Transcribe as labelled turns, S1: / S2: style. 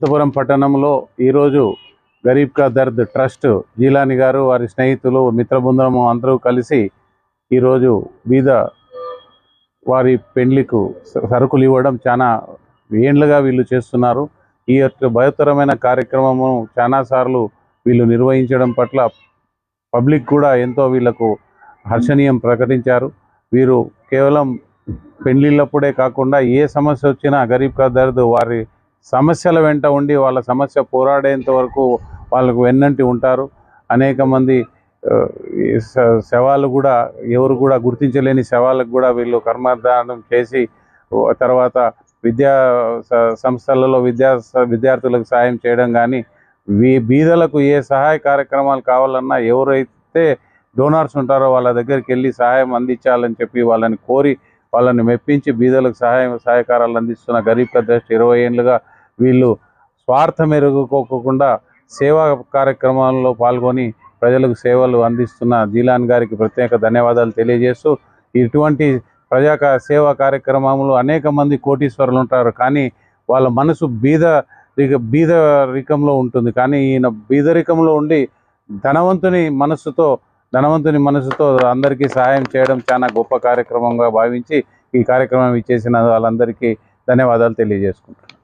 S1: అనంతపురం పట్టణంలో ఈరోజు గరీబ్ కా దర్ద్ ట్రస్ట్ జీలాని గారు వారి స్నేహితులు మిత్రబృందము అందరూ కలిసి ఈరోజు బీద వారి పెండ్లికు స- సరుకులు ఇవ్వడం చాలా ఏండ్లుగా వీళ్ళు చేస్తున్నారు. ఈ యొక్క భయోత్తరమైన కార్యక్రమము చాలాసార్లు వీళ్ళు నిర్వహించడం పట్ల పబ్లిక్ కూడా ఎంతో వీళ్ళకు హర్షణీయం ప్రకటించారు. వీరు కేవలం పెళ్ళిళ్ళప్పుడే కాకుండా ఏ సమస్య వచ్చినా గరీబ్ కా దర్ద్ వారి సమస్యల వెంట ఉండి వాళ్ళ సమస్య పోరాడేంత వరకు వాళ్ళకు వెన్నంటి ఉంటారు. అనేక మంది స- శవాలు కూడా ఎవరు కూడా గుర్తించలేని శవాలకు కూడా వీళ్ళు కర్మదానం చేసి తర్వాత విద్యా స- సంస్థలలో విద్యా స- విద్యార్థులకు సాయం చేయడం కానీ వీ బీదలకు ఏ సహాయ కార్యక్రమాలు కావాలన్నా ఎవరైతే డోనార్స్ ఉంటారో వాళ్ళ దగ్గరికి వెళ్ళి సహాయం అందించాలని చెప్పి వాళ్ళని కోరి వాళ్ళని మెప్పించి బీదలకు సహాయం సహాయకారాలు అందిస్తున్న గరీబ్ కా ఇరవై ఏళ్ళుగా వీళ్ళు స్వార్థం ఎరుగుకోకుండా సేవా కార్యక్రమాల్లో పాల్గొని ప్రజలకు సేవలు అందిస్తున్న జీలాన్ గారికి ప్రత్యేక ధన్యవాదాలు తెలియజేస్తూ ఇటువంటి ప్రజా సేవా కార్యక్రమంలో అనేక మంది కోటీశ్వరులు ఉంటారు. కానీ వాళ్ళ మనసు బీద బీదరికంలో ఉంటుంది. కానీ ఈయన బీదరికంలో ఉండి ధనవంతుని మనసుతో ధనవంతుని మనసుతో అందరికీ సహాయం చేయడం చాలా గొప్ప కార్యక్రమంగా భావించి ఈ కార్యక్రమం ఇచ్చేసిన వాళ్ళందరికీ ధన్యవాదాలు తెలియజేసుకుంటున్నాను.